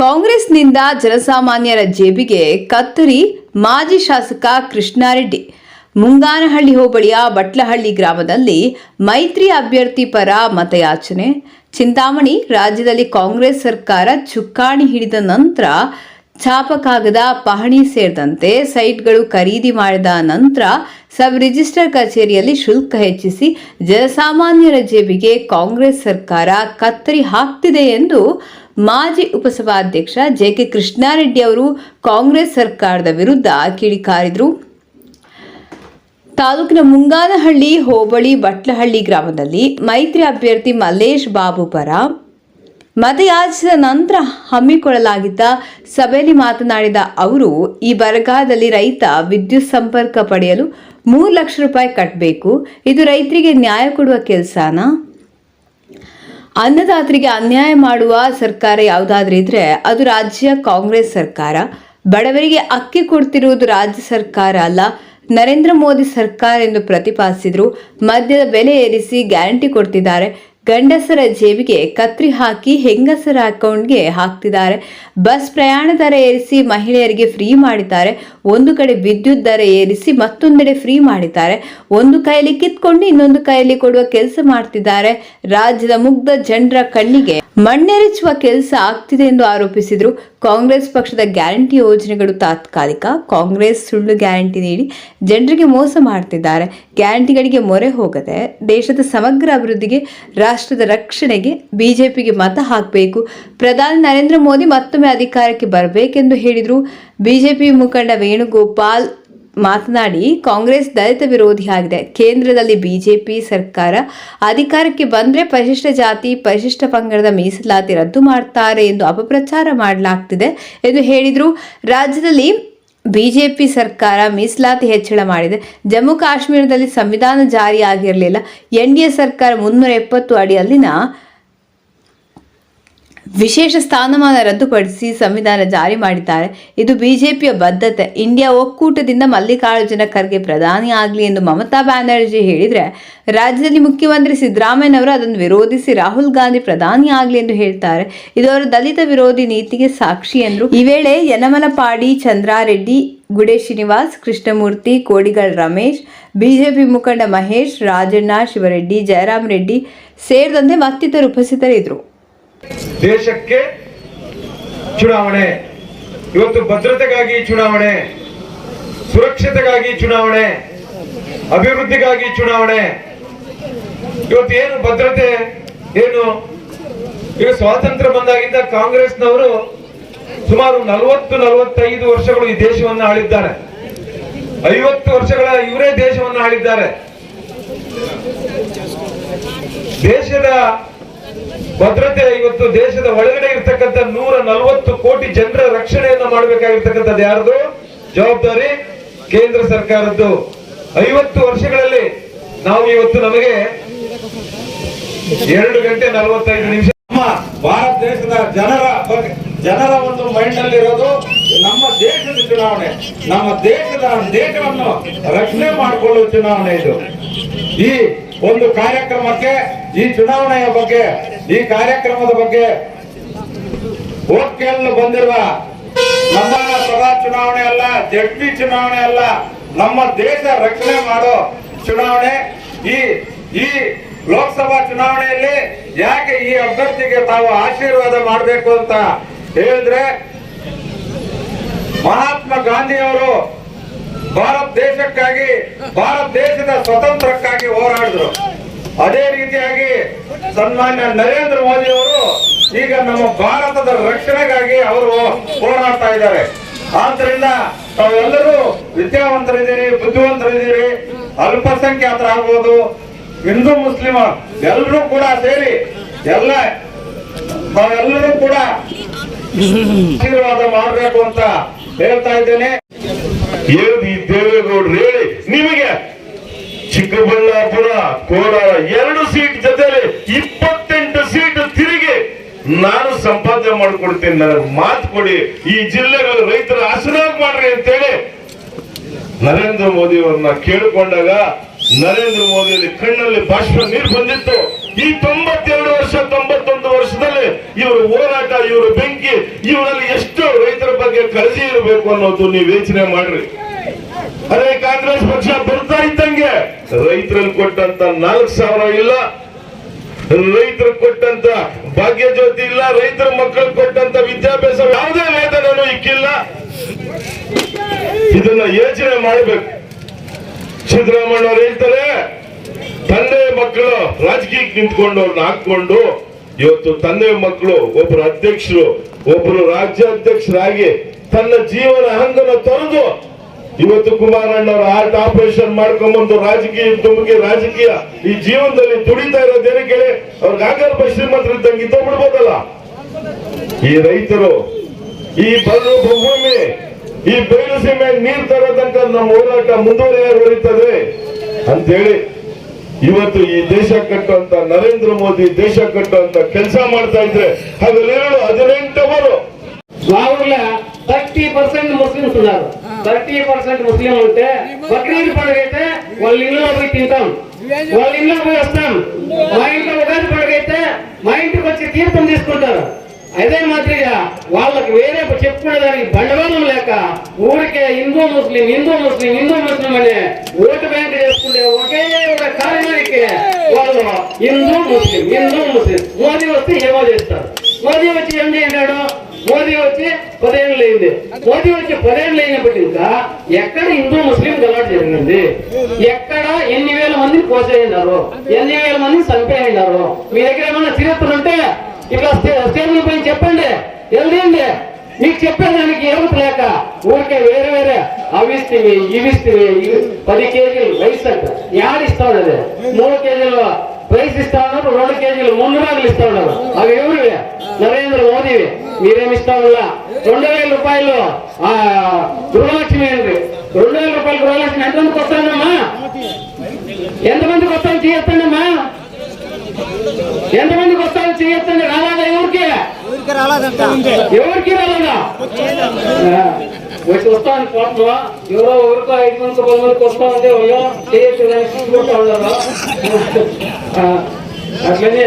ಕಾಂಗ್ರೆಸ್ನಿಂದ ಜನಸಾಮಾನ್ಯರ ಜೇಬಿಗೆ ಕತ್ತರಿ ಮಾಜಿ ಶಾಸಕ ಕೃಷ್ಣಾರೆಡ್ಡಿ. ಮುಂಗಾನಹಳ್ಳಿ ಹೋಬಳಿಯ ಬಟ್ಲಹಳ್ಳಿ ಗ್ರಾಮದಲ್ಲಿ ಮೈತ್ರಿ ಅಭ್ಯರ್ಥಿ ಪರ ಮತಯಾಚನೆ. ಚಿಂತಾಮಣಿ ರಾಜ್ಯದಲ್ಲಿ ಕಾಂಗ್ರೆಸ್ ಸರ್ಕಾರ ಚುಕ್ಕಾಣಿ ಹಿಡಿದ ನಂತರ ಛಾಪಕಾಗದ ಪಹಣಿ ಸೇರಿದಂತೆ ಸೈಟ್ಗಳು ಖರೀದಿ ಮಾಡಿದ ನಂತರ ಸಬ್ ರಿಜಿಸ್ಟರ್ ಕಚೇರಿಯಲ್ಲಿ ಶುಲ್ಕ ಹೆಚ್ಚಿಸಿ ಜನಸಾಮಾನ್ಯರ ಜೇಬಿಗೆ ಕಾಂಗ್ರೆಸ್ ಸರ್ಕಾರ ಕತ್ತರಿ ಹಾಕ್ತಿದೆ ಎಂದು ಮಾಜಿ ಉಪಸಭಾಧ್ಯಕ್ಷ ಜೆ ಕೆ ಕೃಷ್ಣಾರೆಡ್ಡಿ ಅವರು ಕಾಂಗ್ರೆಸ್ ಸರ್ಕಾರದ ವಿರುದ್ಧ ಕಿಡಿಕಾರಿದ್ರು ತಾಲೂಕಿನ ಮುಂಗಾನಹಳ್ಳಿ ಹೋಬಳಿ ಬಟ್ಲಹಳ್ಳಿ ಗ್ರಾಮದಲ್ಲಿ ಮೈತ್ರಿ ಅಭ್ಯರ್ಥಿ ಮಲ್ಲೇಶ್ ಬಾಬು ಪರ ಮತಯಾಚಿಸಿದ ನಂತರ ಹಮ್ಮಿಕೊಳ್ಳಲಾಗಿದ್ದ ಸಭೆಯಲ್ಲಿ ಮಾತನಾಡಿದ ಅವರು, ಈ ಬರಗಾಲದಲ್ಲಿ ರೈತ ವಿದ್ಯುತ್ ಸಂಪರ್ಕ ಪಡೆಯಲು ಮೂರು ಲಕ್ಷ ರೂಪಾಯಿ ಕಟ್ಟಬೇಕು ಇದು ರೈತರಿಗೆ ನ್ಯಾಯ ಕೊಡುವ ಕೆಲಸನಾ? ಅನ್ನದಾತರಿಗೆ ಅನ್ಯಾಯ ಮಾಡುವ ಸರ್ಕಾರ ಯಾವುದಾದ್ರೂ ಇದ್ರೆ ಅದು ರಾಜ್ಯ ಕಾಂಗ್ರೆಸ್ ಸರ್ಕಾರ. ಬಡವರಿಗೆ ಅಕ್ಕಿ ಕೊಡ್ತಿರುವುದು ರಾಜ್ಯ ಸರ್ಕಾರ ಅಲ್ಲ. ನರೇಂದ್ರ ಮೋದಿ ಸರ್ಕಾರ ಎಂದು ಪ್ರತಿಪಾದಿಸಿದರು. ಮದ್ಯದ ಬೆಲೆ ಏರಿಸಿ ಗ್ಯಾರಂಟಿ ಕೊಡ್ತಿದ್ದಾರೆ. ಗಂಡಸರ ಜೇಬಿಗೆ ಕತ್ರಿ ಹಾಕಿ ಹೆಂಗಸರ ಅಕೌಂಟ್ಗೆ ಹಾಕ್ತಿದ್ದಾರೆ. ಬಸ್ ಪ್ರಯಾಣ ದರ ಏರಿಸಿ ಮಹಿಳೆಯರಿಗೆ ಫ್ರೀ ಮಾಡಿದ್ದಾರೆ. ಒಂದು ಕಡೆ ವಿದ್ಯುತ್ ದರ ಏರಿಸಿ ಮತ್ತೊಂದೆಡೆ ಫ್ರೀ ಮಾಡಿದ್ದಾರೆ. ಒಂದು ಕೈಯಲ್ಲಿ ಕಿತ್ಕೊಂಡು ಇನ್ನೊಂದು ಕೈಯಲ್ಲಿ ಕೊಡುವ ಕೆಲಸ ಮಾಡ್ತಿದ್ದಾರೆ. ರಾಜ್ಯದ ಮುಗ್ಧ ಜನರ ಕಣ್ಣಿಗೆ ಮಣ್ಣೆರಚುವ ಕೆಲಸ ಆಗ್ತಿದೆ ಎಂದು ಆರೋಪಿಸಿದರು. ಕಾಂಗ್ರೆಸ್ ಪಕ್ಷದ ಗ್ಯಾರಂಟಿ ಯೋಜನೆಗಳು ತಾತ್ಕಾಲಿಕ. ಕಾಂಗ್ರೆಸ್ ಸುಳ್ಳು ಗ್ಯಾರಂಟಿ ನೀಡಿ ಜನರಿಗೆ ಮೋಸ ಮಾಡ್ತಿದ್ದಾರೆ. ಗ್ಯಾರಂಟಿಗಳಿಗೆ ಮೊರೆ ಹೋಗದೆ ದೇಶದ ಸಮಗ್ರ ಅಭಿವೃದ್ಧಿಗೆ, ರಾಷ್ಟ್ರದ ರಕ್ಷಣೆಗೆ ಬಿಜೆಪಿಗೆ ಮತ ಹಾಕಬೇಕು. ಪ್ರಧಾನಿ ನರೇಂದ್ರ ಮೋದಿ ಮತ್ತೊಮ್ಮೆ ಅಧಿಕಾರಕ್ಕೆ ಬರಬೇಕೆಂದು ಹೇಳಿದರು. ಬಿಜೆಪಿ ಮುಖಂಡ ವೇಣುಗೋಪಾಲ್ ಮಾತನಾಡಿ, ಕಾಂಗ್ರೆಸ್ ದಲಿತ ವಿರೋಧಿಯಾಗಿದೆ ಕೇಂದ್ರದಲ್ಲಿ ಬಿಜೆಪಿ ಸರ್ಕಾರ ಅಧಿಕಾರಕ್ಕೆ ಬಂದರೆ ಪರಿಶಿಷ್ಟ ಜಾತಿ, ಪರಿಶಿಷ್ಟ ಪಂಗಡದ ಮೀಸಲಾತಿ ರದ್ದು ಮಾಡ್ತಾರೆ ಎಂದು ಅಪಪ್ರಚಾರ ಮಾಡಲಾಗ್ತಿದೆ ಎಂದು ಹೇಳಿದರು. ರಾಜ್ಯದಲ್ಲಿ ಬಿಜೆಪಿ ಸರ್ಕಾರ ಮೀಸಲಾತಿ ಹೆಚ್ಚಳ ಮಾಡಿದೆ. ಜಮ್ಮು ಕಾಶ್ಮೀರದಲ್ಲಿ ಸಂವಿಧಾನ ಜಾರಿಯಾಗಿರಲಿಲ್ಲ ಎನ್ ಡಿ ಎ ಸರ್ಕಾರ ಮುನ್ನೂರ ಎಪ್ಪತ್ತು ಅಡಿಯಲ್ಲಿನ ವಿಶೇಷ ಸ್ಥಾನಮಾನ ರದ್ದುಪಡಿಸಿ ಸಂವಿಧಾನ ಜಾರಿ ಮಾಡಿದ್ದಾರೆ. ಇದು ಬಿಜೆಪಿಯ ಬದ್ಧತೆ. ಇಂಡಿಯಾ ಒಕ್ಕೂಟದಿಂದ ಮಲ್ಲಿಕಾರ್ಜುನ ಖರ್ಗೆ ಪ್ರಧಾನಿ ಆಗಲಿ ಎಂದು ಮಮತಾ ಬ್ಯಾನರ್ಜಿ ಹೇಳಿದರೆ, ರಾಜ್ಯದಲ್ಲಿ ಮುಖ್ಯಮಂತ್ರಿ ಸಿದ್ದರಾಮಯ್ಯನವರು ಅದನ್ನು ವಿರೋಧಿಸಿ ರಾಹುಲ್ ಗಾಂಧಿ ಪ್ರಧಾನಿ ಆಗಲಿ ಎಂದು ಹೇಳ್ತಾರೆ. ಇದು ದಲಿತ ವಿರೋಧಿ ನೀತಿಗೆ ಸಾಕ್ಷಿ ಎಂದರು ಈ ವೇಳೆ ಯನಮಲಪಾಡಿ ಚಂದ್ರಾರೆಡ್ಡಿ, ಗುಡೆ ಶ್ರೀನಿವಾಸ್, ಕೃಷ್ಣಮೂರ್ತಿ ಕೋಡಿಗಳ ರಮೇಶ್, ಬಿಜೆಪಿ ಮುಖಂಡ ಮಹೇಶ್, ರಾಜಣ್ಣ, ಶಿವರೆಡ್ಡಿ, ಜಯರಾಮ್ ರೆಡ್ಡಿ ಸೇರಿದಂತೆ ಮತ್ತಿತರರು ಉಪಸ್ಥಿತರಿದ್ದರು. ದೇಶಕ್ಕೆ ಚುನಾವಣೆ. ಇವತ್ತು ಭದ್ರತೆಗಾಗಿ ಚುನಾವಣೆ, ಸುರಕ್ಷತೆಗಾಗಿ ಚುನಾವಣೆ, ಅಭಿವೃದ್ಧಿಗಾಗಿ ಚುನಾವಣೆ. ಇವತ್ತು ಏನು ಭದ್ರತೆ, ಏನು ಈಗ ಸ್ವಾತಂತ್ರ್ಯ ಬಂದಾಗಿಂದ ಕಾಂಗ್ರೆಸ್ನವರು ಸುಮಾರು ನಲವತ್ತು, ನಲವತ್ತೈದು ವರ್ಷಗಳು ಈ ದೇಶವನ್ನು ಆಳಿದ್ದಾರೆ. ಐವತ್ತು ವರ್ಷಗಳ ಇವರೇ ದೇಶವನ್ನು ಆಳಿದ್ದಾರೆ. ದೇಶದ ಭದ್ರತೆ ಇವತ್ತು ದೇಶದ ಒಳಗಡೆ ಇರ್ತಕ್ಕಂಥ ನೂರ ನಲವತ್ತು ಕೋಟಿ ಜನರ ರಕ್ಷಣೆಯನ್ನು ಮಾಡಬೇಕಾಗಿರ್ತಕ್ಕಂಥದ್ದು ಯಾರ್ದು? ಜವಾಬ್ದಾರಿ ಕೇಂದ್ರ ಸರ್ಕಾರದ್ದು. ಐವತ್ತು ವರ್ಷಗಳಲ್ಲಿ ನಾವು ಇವತ್ತು ನಮಗೆ ಎರಡು ಗಂಟೆ ನಲವತ್ತೈದು ನಿಮಿಷ ನಮ್ಮ ಭಾರತ ದೇಶದ ಜನರ ಬಗ್ಗೆ ಜನರ ಒಂದು ಮೈಂಡ್ ಅಲ್ಲಿ ಇರೋದು ನಮ್ಮ ದೇಶದ ಚುನಾವಣೆ. ನಮ್ಮ ದೇಶದ ದೇಶವನ್ನು ರಕ್ಷಣೆ ಮಾಡಿಕೊಳ್ಳುವ ಚುನಾವಣೆ ಇದು. ಈ ಒಂದು ಕಾರ್ಯಕ್ರಮಕ್ಕೆ, ಈ ಚುನಾವಣೆಯ ಬಗ್ಗೆ ಈ ಕಾರ್ಯಕ್ರಮದ ಬಗ್ಗೆ ಕೇಳಲು ಬಂದಿರುವ ನಮ್ಮ ಸಭಾ ಚುನಾವಣೆ ಅಲ್ಲ, ಜಡ್ಪಿ ಚುನಾವಣೆ ಅಲ್ಲ, ನಮ್ಮ ದೇಶ ರಕ್ಷಣೆ ಮಾಡೋ ಚುನಾವಣೆ. ಈ ಈ ಲೋಕಸಭಾ ಚುನಾವಣೆಯಲ್ಲಿ ಯಾಕೆ ಈ ಅಭ್ಯರ್ಥಿಗೆ ತಾವು ಆಶೀರ್ವಾದ ಮಾಡಬೇಕು ಅಂತ ಹೇಳಿದ್ರೆ, ಮಹಾತ್ಮ ಗಾಂಧಿಯವರು ಭಾರತ ದೇಶಕ್ಕಾಗಿ, ಭಾರತ ದೇಶದ ಸ್ವತಂತ್ರಕ್ಕಾಗಿ ಹೋರಾಡಿದ್ರು. ಅದೇ ರೀತಿಯಾಗಿ ಸನ್ಮಾನ್ಯ ನರೇಂದ್ರ ಮೋದಿ ಅವರು ಈಗ ನಮ್ಮ ಭಾರತದ ರಕ್ಷಣೆಗಾಗಿ ಅವರು ಹೋರಾಡ್ತಾ ಇದ್ದಾರೆ. ಆದ್ರಿಂದ ತಾವೆಲ್ಲರೂ ವಿದ್ಯಾವಂತರಿದ್ದೀರಿ, ಬುದ್ಧಿವಂತರಿದ್ದೀರಿ ಅಲ್ಪಸಂಖ್ಯಾತರಾಗ್ಬೋದು ಹಿಂದೂ, ಮುಸ್ಲಿಮ ಎಲ್ಲರೂ ಕೂಡ ಸೇರಿ ಎಲ್ಲ ತಾವೆಲ್ಲರೂ ಕೂಡ ಮಾಡಬೇಕು ಅಂತ ಹೇಳ್ತಾ ಇದ್ದೇನೆ. ದೇವೇಗೌಡರು ಹೇಳಿ? ನಿಮಗೆ ಚಿಕ್ಕಬಳ್ಳಾಪುರ ಕೋಲಾರ ಎರಡು ಸೀಟ್ ಜೊತೆಯಲ್ಲಿ ಇಪ್ಪತ್ತೆಂಟು ಸೀಟ್ ತಿರುಗಿ ನಾನು ಸಂಪಾದನೆ ಮಾಡಿಕೊಡ್ತೀನಿ, ನನಗೆ ಮಾತು ಕೊಡಿ. ಈ ಜಿಲ್ಲೆಗಳ ರೈತರ ಆಶೀರ್ವಾದ ಮಾಡ್ರಿ ಅಂತೇಳಿ ನರೇಂದ್ರ ಮೋದಿ ಅವ್ರನ್ನ ಕೇಳಿಕೊಂಡಾಗ ನರೇಂದ್ರ ಮೋದಿಯಲ್ಲಿ ಕಣ್ಣಲ್ಲಿ ಬಾಷ್ಪ ನೀರು ಬಂದಿತ್ತು. ಈ ತೊಂಬತ್ತೆರಡು ವರ್ಷ, ತೊಂಬತ್ತೊಂದು ವರ್ಷದಲ್ಲಿ ಇವರು ಹೋರಾಟ, ಇವರು ಬೆಂಕಿ, ಇವರಲ್ಲಿ ಎಷ್ಟು ರೈತರ ಬಗ್ಗೆ ಕಳಜಿ ಇರಬೇಕು ಅನ್ನೋದು ನೀವು ಯೋಚನೆ ಮಾಡ್ರಿ. ಅದೇ ಕಾಂಗ್ರೆಸ್ ಪಕ್ಷ ಬರ್ತಾ ಇದ್ದಂಗೆ ರೈತರಲ್ಲಿ ಕೊಟ್ಟಂತ ನಾಲ್ಕು ಸಾವಿರ ಇಲ್ಲ, ರೈತರು ಕೊಟ್ಟಂತ ಭಾಗ್ಯ ಜ್ಯೋತಿ ಇಲ್ಲ, ರೈತರ ಮಕ್ಕಳು ಕೊಟ್ಟಂತ ವಿದ್ಯಾಭ್ಯಾಸ ಯಾವುದೇ ವೇತನೂ ಇಕ್ಕಿಲ್ಲ. ಇದನ್ನ ಯೋಚನೆ ಮಾಡಬೇಕು. ಸಿದ್ದರಾಮಯ್ಯ ಅವ್ರು ಹೇಳ್ತಾರೆ, ತಂದೆ ಮಕ್ಕಳು ರಾಜಕೀಯಕ್ಕೆ ನಿಂತ್ಕೊಂಡು ಅವ್ರನ್ನ ಹಾಕೊಂಡು ಇವತ್ತು ತಂದೆ ಮಕ್ಕಳು ಒಬ್ರು ಅಧ್ಯಕ್ಷರು, ಒಬ್ರು ರಾಜ್ಯಾಧ್ಯಕ್ಷರಾಗಿ ತನ್ನ ಜೀವನ ಹಂಗನ್ನು ತೊರೆದು ಇವತ್ತು ಕುಮಾರಣ್ಣ ಕುಮಾರಣ್ಣವ್ರ ಹಾರ್ಟ್ ಆಪರೇಷನ್ ಮಾಡ್ಕೊಂಬಂದು ರಾಜಕೀಯ ತುಂಬಿಕೆ ರಾಜಕೀಯ ಈ ಜೀವನದಲ್ಲಿ ದುಡಿತಾ ಇರೋದೇನೆ ಕೇಳಿ ಅವ್ರಿಗೆ ಆಗರ್ಭ ಶ್ರೀಮಂತರು ಇದ್ದಂಗೆ ಇದ್ದ ಬಿಡ್ಬೋದಲ್ಲ ಈ ರೈತರು, ಈ ಬರಲು ಭೂಮಿ, ಈ ಬಯಲು ಸೀಮೆ ನೀರ್ ತರೋ ತನಕ ನಮ್ಮ ಹೋರಾಟ ಅಂತ ಹೇಳಿ ಇವತ್ತು ಈ ದೇಶ ಕಟ್ಟುವಂತ ನರೇಂದ್ರ ಮೋದಿ ದೇಶ ಕಟ್ಟುವಂತ ಕೆಲಸ ಮಾಡ್ತಾ ಇದ್ರೆ ಅವರು ಹದಿನೆಂಟವರು. థర్టీ పర్సెంట్ ముస్లిమ్స్ ఉన్నారు. థర్టీ పర్సెంట్ ముస్లిం ఉంటే బక్రీద్ పండుగ అయితే వాళ్ళ ఇళ్ళలో పోయి తింటాం. వాళ్ళ ఇళ్ళలో పోయి వస్తాం. మా ఇంట్లో ఉగాది పండుగ అయితే మా ఇంటికి వచ్చి తీర్థం తీసుకుంటారు. అదే మాదిరిగా వాళ్ళకి వేరే చెప్పుకునే దానికి బండవాళం లేక ఊరికే హిందూ ముస్లిం హిందూ ముస్లిం హిందూ ముస్లిం అనే ఓటు బ్యాంక్ చేసుకుంటే ఒకే ఒక కారణానికి వాళ్ళు హిందూ ముస్లిం హిందూ ముస్లిం. మోదీ వస్తే ఏమో చేస్తారు. మోదీ వచ్చి ఏం చేశాడు మోదీ వచ్చి పదేళ్ళు అయింది మోదీ వచ్చి పదేళ్ళు అయినప్పటికీ ఇంకా ఎక్కడ హిందూ ముస్లిం గలాట్ జరిగింది ఎక్కడ ఎన్ని వేల మందిని పోసేయన్నారు ఎన్ని వేల మందిని చంపేయన్నారు మీ దగ్గర ఏమన్నా చరిత్ర ఉంటే ఇట్లా స్టే- పైన చెప్పండి. వెళ్ళండి. మీకు చెప్పేదానికి ఎరుపు లేక ఊరికే వేరే వేరే అవిస్తివి ఇవిస్తివి పది కేజీలు రైస్ అంట. యాడిస్తా ఉన్నది మూడు కేజీలు రైస్ ఇస్తా ఉన్నారు రెండు కేజీలు ముందు నాగులు ఇస్తా ఉన్నారు. అవి ఎవరు నరేంద్ర మోదీవి మీరేమి ఇస్తా ఉన్నా రెండు వేల రూపాయలు గృహలక్ష్మి అండి రెండు వేల రూపాయలు గృహలక్ష్మి ఎంతమందికి వస్తానమ్మా ఎంతమందికి వస్తాను చేయొస్తానమ్మా ఎంతమందికి వస్తాను చేయొచ్చండి రాలేదా ఎవరికి? ఎవరికి రాలేదా? వచ్చి వస్తాను పాపం ఎవరో ఊరికో ఐదు మందికి పది మందికి వస్తా ఉంటే చేయొచ్చు చూసుకుంటా ఉన్నారు అట్లనే.